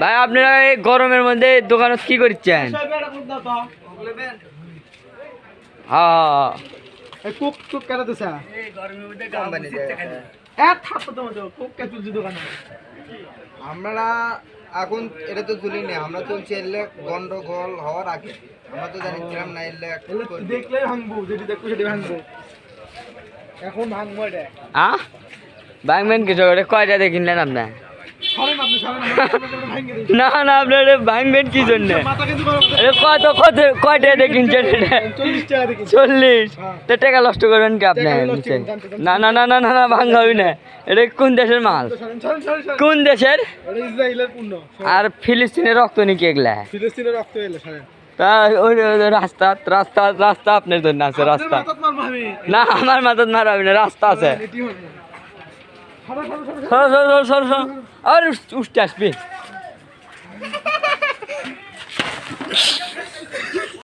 ভাই আপনারা এই গরমের মধ্যে দোকানত কি করছেন? হ্যাঁ কুক কুক কেন দিছা? এ থাপ্পড় তোমার তো কুক কে তুলছি দোকানে? আমরা এখন এটা তো তুলিনি আমরা তুলছি এলে গন্ডগোল হওয়ার আগে। আমরা তো জানিছিলাম না এলে ভাঙবো সেটি ভাঙবো। এখন ভাঙবো এটা। ভাঙবেন কিছু করে কয়টা দিয়ে কিনলেন আপনার না না আপনার ভাঙবেন কি জন্য? কত কত কয়টা দিয়ে কিনছেন চল্লিশ টাকা চল্লিশ। তো টাকা নষ্ট করবেন কি আপনি। না না না না না না ভাঙাবি না। এটা কোন দেশের মাল? সরেন কোন দেশের? আর ফিলিস্তিনের রক্ত নাকি এগুলা? ফিলিস্তিনের রক্ত তা ওই রাস্তা রাস্তা রাস্তা আপনার জন্য আছে রাস্তা। না আমার মাথার মারাবি না রাস্তা আছে। সর সর সর সর। সর আর উঠতে আসবে।